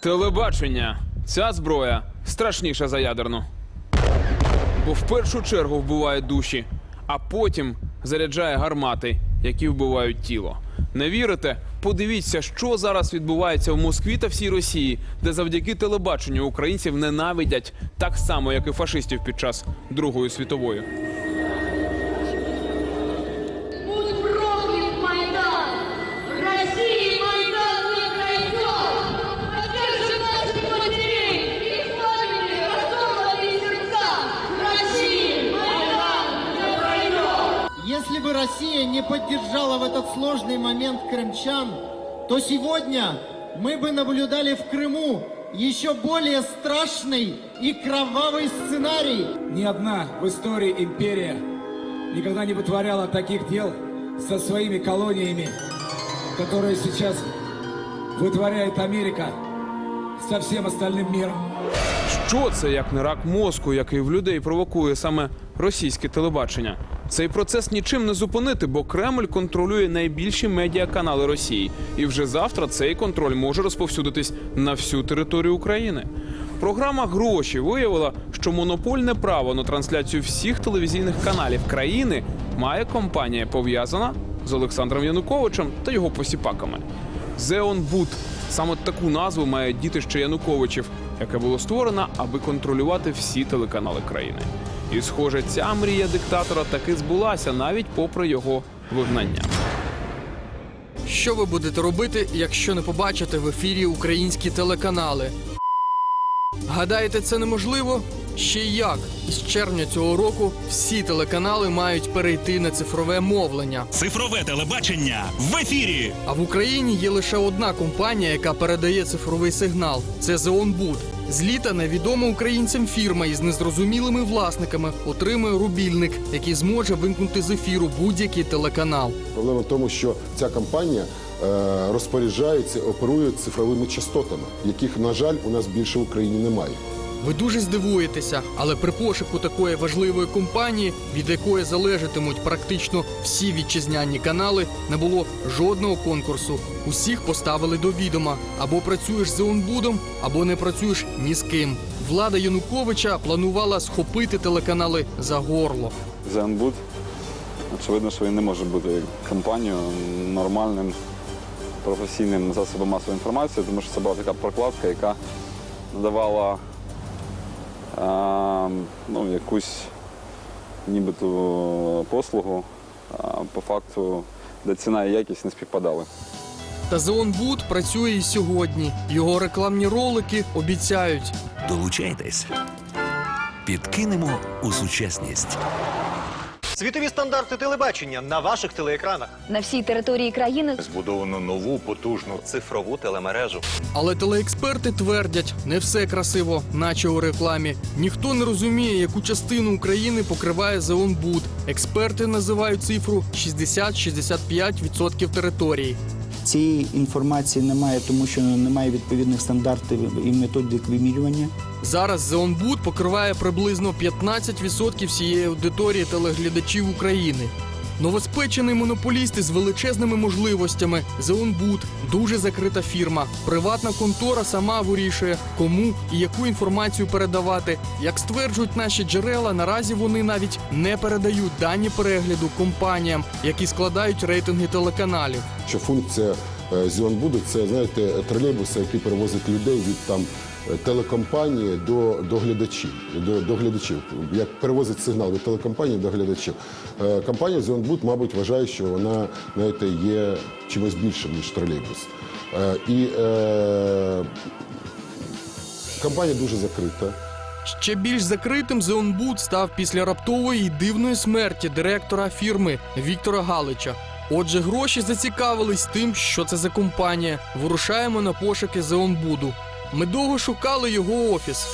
Телебачення. Ця зброя страшніша за ядерну. Бо в першу чергу вбиває душі, а потім заряджає гармати, які вбивають тіло. Не вірите? Подивіться, що зараз відбувається в Москві та всій Росії, де завдяки телебаченню українців ненавидять так само, як і фашистів під час Другої світової. Россия не поддержала в этот сложный момент крымчан, то сегодня мы бы наблюдали в Крыму еще более страшный и кровавый сценарий. Ни одна в истории империя никогда не вытворяла таких дел со своими колониями, которые сейчас вытворяет Америка со всем остальным миром. Що це як не рак мозку, який в людей провокує саме російське телебачення? Цей процес нічим не зупинити, бо Кремль контролює найбільші медіаканали Росії, і вже завтра цей контроль може розповсюдитись на всю територію України. Програма гроші виявила, що монопольне право на трансляцію всіх телевізійних каналів країни має компанія пов'язана з Олександром Януковичем та його посіпаками. Зеонбуд саме таку назву має дітище Януковичів, яке було створено, аби контролювати всі телеканали країни. І, схоже, ця мрія диктатора таки збулася навіть попри його вигнання. Що ви будете робити, якщо не побачите в ефірі українські телеканали? Гадаєте, це неможливо? Ще й як? Із червня цього року всі телеканали мають перейти на цифрове мовлення. Цифрове телебачення в ефірі. А в Україні є лише одна компанія, яка передає цифровий сигнал. Це Зеонбуд. З літа невідома українцям фірма із незрозумілими власниками отримує рубільник, який зможе вимкнути з ефіру будь-який телеканал. Проблема в тому, що ця компанія е, розпоряджається, оперує цифровими частотами, яких, на жаль, у нас більше в Україні немає. Ви дуже здивуєтеся, але при пошуку такої важливої компанії, від якої залежатимуть практично всі вітчизняні канали, не було жодного конкурсу. Усіх поставили до відома або працюєш з Онбудом, або не працюєш ні з ким. Влада Януковича планувала схопити телеканали за горло. Зенбуд. Очевидно, що він не може бути компанією нормальним професійним засобом масової інформації, тому що це була така прокладка, яка надавала е, ну, якусь нібито послугу, а по факту, де ціна і якість не співпадали. Та Зеонбуд працює і сьогодні. Його рекламні ролики обіцяють Долучайтесь. Підкинемо у сучасність. Світові стандарти телебачення на ваших телеекранах. На всій території країни Збудовано нову потужну цифрову телемережу. Але телеексперти твердять, не все красиво, наче у рекламі. Ніхто не розуміє, яку частину України покриває Зеонбуд. Експерти називають цифру 60-65% території. Цієї інформації немає, тому що немає відповідних стандартів і методик вимірювання. Зараз Зеонбуд покриває приблизно 15% всієї аудиторії телеглядачів України. Новоспечений монополіст із величезними можливостями. Зеонбуд дуже закрита фірма. Приватна контора сама вирішує, кому і яку інформацію передавати. Як стверджують наші джерела, наразі вони навіть не передають дані перегляду компаніям, які складають рейтинги телеканалів. Що функція е, Зіонбуду це знаєте тролейбуси, які перевозять людей від там телекомпанії до, до глядачів. До, до глядачів. Як перевозить сигнал від телекомпанії до глядачів. Е, Компанія Зіонбуд, мабуть, вважає, що вона знаєте, є чимось більшим, ніж тролейбус. Е, І е, компанія дуже закрита. Ще більш закритим Зеонбуд став після раптової і дивної смерті директора фірми Віктора Галича. Отже, гроші зацікавились тим, що це за компанія. Вирушаємо на пошуки Зеонбуду. Ми довго шукали його офіс.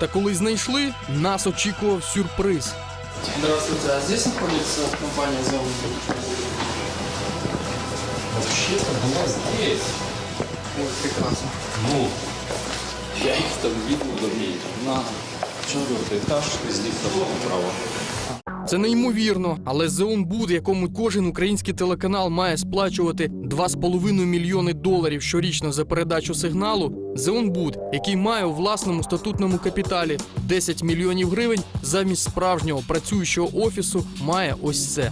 Та коли знайшли, нас очікував сюрприз. Здравствуйте, а здесь знаходиться компанія Зеонбуд? Вообще-то была здесь. Ой, прекрасно. Ну, я их там видел давнее. На четвертый этаж, из лифта направо. Це неймовірно, але Зеонбуд, якому кожен український телеканал має сплачувати 2,5 мільйони доларів щорічно за передачу сигналу. Зеонбуд, який має у власному статутному капіталі 10 мільйонів гривень, замість справжнього працюючого офісу має ось це.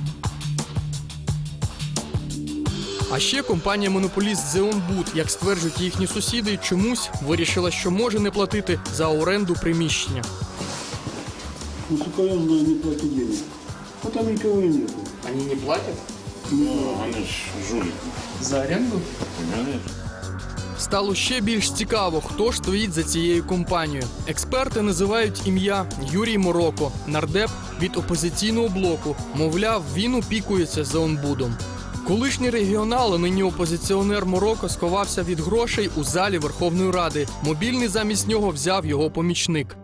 А ще компанія монополіст Зеонбуд, як стверджують їхні сусіди, чомусь вирішила, що може не платити за оренду приміщення. Ну, сукоязно не платить денег. А там никого и нету. Вони не платять Ну, они ж жулики. за оренду? Стало ще більш цікаво, хто ж стоїть за цією компанією. Експерти називають ім'я Юрій Мороко, нардеп від опозиційного блоку. Мовляв, він опікується за онбудом. Колишній регіонал, а нині опозиціонер Мороко сховався від грошей у залі Верховної Ради. Мобільний замість нього взяв його помічник.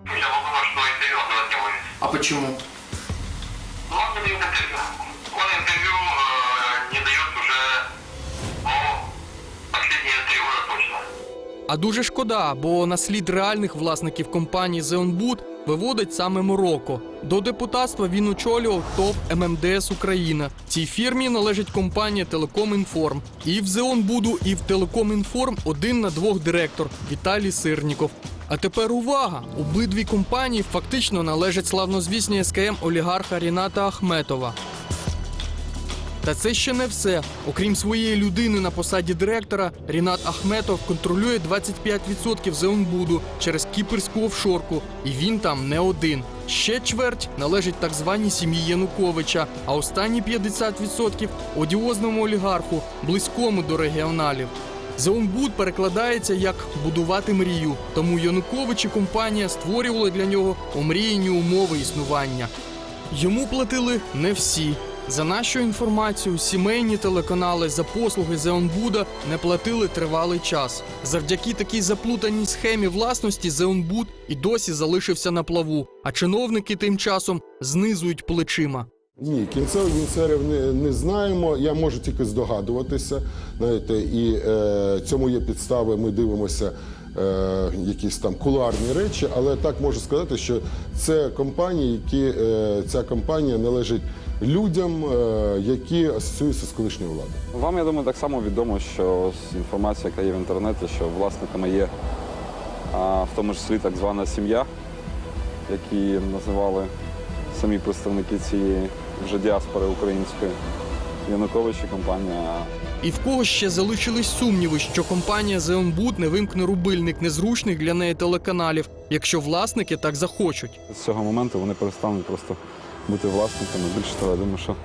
А чому? А дуже шкода, бо на слід реальних власників компанії Зеонбуд виводить саме Мороко. До депутатства він очолював ТОВ ММДС Україна. Цій фірмі належить компанія Телекомінформ. І в Зеонбуду, і в Телекомінформ один на двох директор Віталій Сирніков. А тепер увага! Обидві компанії фактично належать славнозвісній СКМ олігарха Ріната Ахметова. Та це ще не все. Окрім своєї людини на посаді директора, Рінат Ахметов контролює 25% Зеонбуду через кіперську офшорку, і він там не один. Ще чверть належить так званій сім'ї Януковича, а останні 50% – одіозному олігарху, близькому до регіоналів. Зеонбуд перекладається як будувати мрію, тому Янукович і компанія створювали для нього омріяні умови існування. Йому платили не всі. За нашу інформацію, сімейні телеканали за послуги Зеонбуда не платили тривалий час. Завдяки такій заплутаній схемі власності Зеонбуд і досі залишився на плаву, а чиновники тим часом знизують плечима. Ні, кінцевих бенефіціарів не, не знаємо. Я можу тільки здогадуватися. Знаєте, і е, цьому є підстави. Ми дивимося е, якісь там кулуарні речі, але так можу сказати, що це компанії, які е, ця компанія належить людям, е, які асоціюються з колишньою владою. Вам, я думаю, так само відомо, що інформація, яка є в інтернеті, що власниками є а, в тому числі так звана сім'я, які називали самі представники цієї вже діаспори української. Янукович і компанія І в кого ще залишились сумніви, що компанія Зеонбуд не вимкне рубильник незручних для неї телеканалів, якщо власники так захочуть. з цього моменту вони перестануть просто бути власниками. Більше того, я думаю, що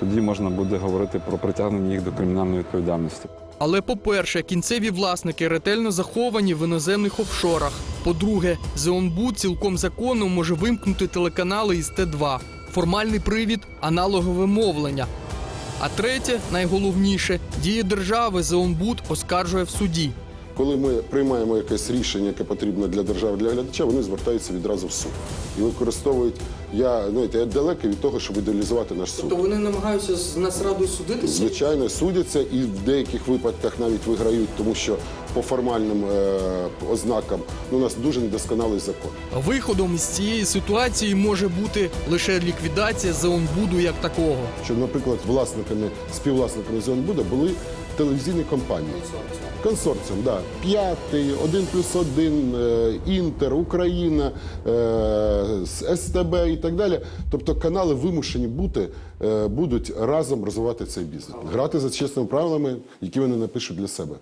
тоді можна буде говорити про притягнення їх до кримінальної відповідальності. Але по-перше, кінцеві власники ретельно заховані в іноземних офшорах. По-друге, Зеонбуд цілком законно може вимкнути телеканали із Т2. Формальний привід аналогове мовлення. А третє, найголовніше, дії держави Зеонбуд оскаржує в суді. Коли ми приймаємо якесь рішення, яке потрібно для держави, для глядача, вони звертаються відразу в суд і використовують. Я знаєте, я далекий від того, щоб ідеалізувати наш суд. Тобто вони намагаються з Нацрадою судитися? Звичайно, судяться і в деяких випадках навіть виграють, тому що по формальним е, ознакам ну, у нас дуже недосконалий закон. Виходом із цієї ситуації може бути лише ліквідація Зеонбуду як такого. Що, наприклад, власниками, співвласниками Зонбуда були телевізійні компанії. Консорціум, да. П'ятий, один плюс один, е, Інтер, Україна, е, СТБ і так далі. Тобто канали вимушені бути, е, будуть разом розвивати цей бізнес, грати за чесними правилами, які вони напишуть для себе.